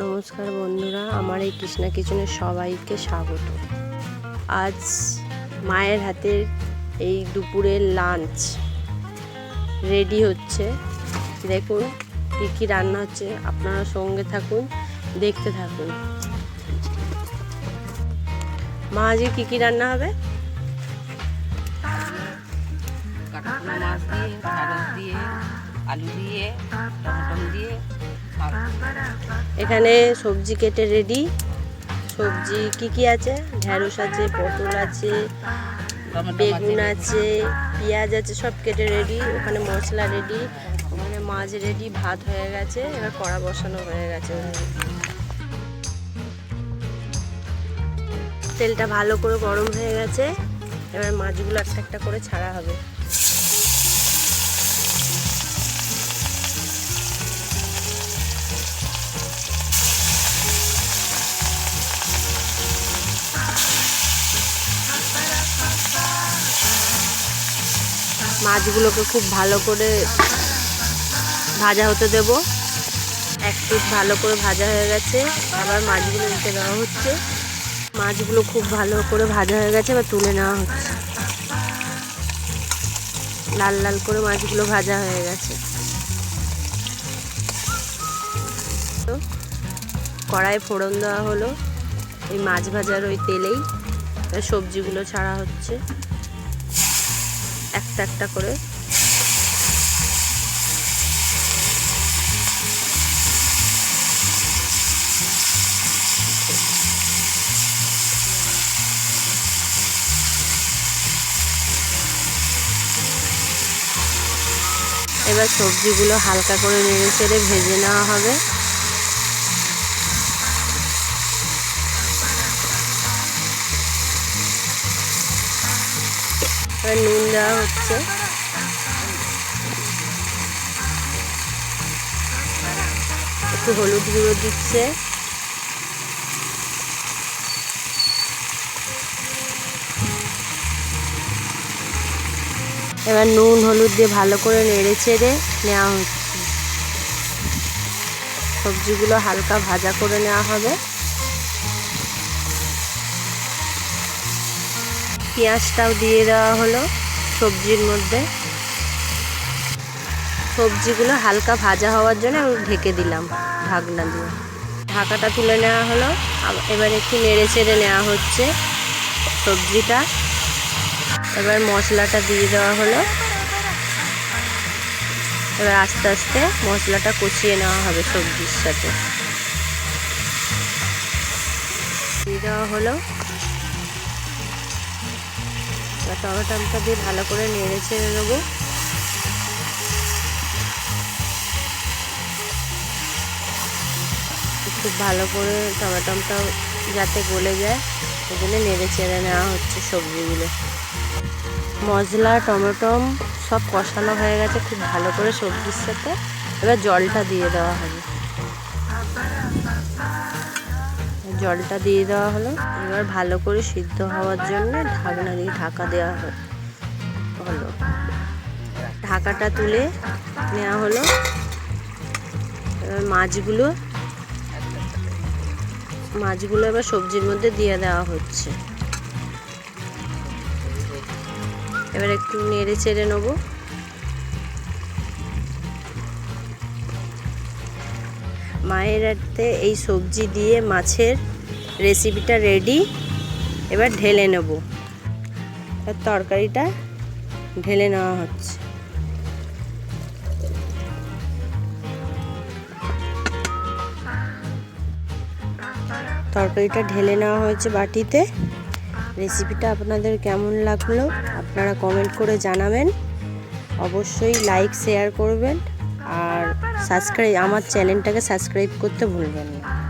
নমস্কার বন্ধুরা, আমার এই কৃষ্ণা কিচেনের সবাইকে স্বাগত। আজ মায়ের হাতের এই দুপুরের লাঞ্চ রেডি হচ্ছে। দেখুন কী কী রান্না হচ্ছে, আপনারা সঙ্গে থাকুন, দেখতে থাকুন। মা, আজকে কী কী রান্না হবে? মাছ দিয়ে দিয়ে, আলু দিয়ে, টমেটো দিয়ে এখানে সবজি কেটে রেডি সবজি কি কি আছে? ঢ্যাঁড়স আছে, পটল আছে, বেগুন আছে, পেঁয়াজ আছে, সব কেটে রেডি ওখানে মশলা রেডি ওখানে মাছ রেডি ভাত হয়ে গেছে। এবার কড়া বসানো হয়ে গেছে। তেলটা ভালো করে গরম হয়ে গেছে। এবার মাছগুলো একটা একটা করে ছাড়া হবে। মাছগুলোকে খুব ভালো করে ভাজা হতে দেব। এক পিস ভালো করে ভাজা হয়ে গেছে। আবার মাছগুলো দিতে দেওয়া হচ্ছে। মাছগুলো খুব ভালো করে ভাজা হয়ে গেছে, এবার তুলে নেওয়া হচ্ছে। লাল লাল করে মাছগুলো ভাজা হয়ে গেছে। তো কড়াই ফোড়ন দেওয়া হলো। এই মাছ ভাজার ওই তেলেই সবজিগুলো ছাড়া হচ্ছে। একটা একটা করে। এবার সবজিগুলো হালকা করে নেড়ে চেড়ে ভেজে নেওয়া হবে। নুন দেওয়া হচ্ছে। একটু হলুদ গুঁড়ো দিচ্ছে। এবার নুন হলুদ দিয়ে ভালো করে নেড়ে চেড়ে নেওয়া হচ্ছে। সবজিগুলো হালকা ভাজা করে নেওয়া হবে। পেঁয়াজটাও দিয়ে দেওয়া হলো সবজির মধ্যে। সবজিগুলো হালকা ভাজা হওয়ার জন্য আমি ঢেকে দিলাম ঢাকনা দিয়ে। ঢাকাটা তুলে নেওয়া হলো। এবার একটু নেড়ে চেড়ে নেওয়া হচ্ছে সবজিটা। এবার মশলাটা দিয়ে দেওয়া হলো। এবার আস্তে আস্তে মশলাটা কষিয়ে নেওয়া হবে সবজির সাথে। দিয়ে দেওয়া হলো এবার টমেটোটা দিয়ে ভালো করে নেড়ে ছেড়ে নেব। খুব ভালো করে টমেটোটা যাতে গলে যায় ওই জন্য নেড়ে চেড়ে নেওয়া হচ্ছে সবজিগুলো। মশলা টমেটম সব কষানো হয়ে গেছে, খুব ভালো করে সবজির সাথে এবার জলটা দিয়ে দেওয়া হবে। জলটা দিয়ে দেওয়া হলো। এবার ভালো করে সিদ্ধ হওয়ার জন্য ঢাকনা দিয়ে ঢাকা দেওয়া হলো। হলো ঢাকাটা তুলে নেওয়া হলো। মাছগুলো মাছগুলো এবার সবজির মধ্যে দিয়ে দেওয়া হচ্ছে। এবার একটু নেড়ে চেড়ে নেব। মায়ের হাতে এই সবজি দিয়ে মাছের রেসিপিটা রেডি এবার ঢেলে নেব। আর তরকারিটা ঢেলে নেওয়া হচ্ছে। তরকারিটা ঢেলে নেওয়া হয়েছে বাটিতে। রেসিপিটা আপনাদের কেমন লাগল আপনারা কমেন্ট করে জানাবেন। অবশ্যই লাইক শেয়ার করবেন। আর সাবস্ক্রাইব আমার চ্যানেলটাকে সাবস্ক্রাইব করতে ভুলবেন না।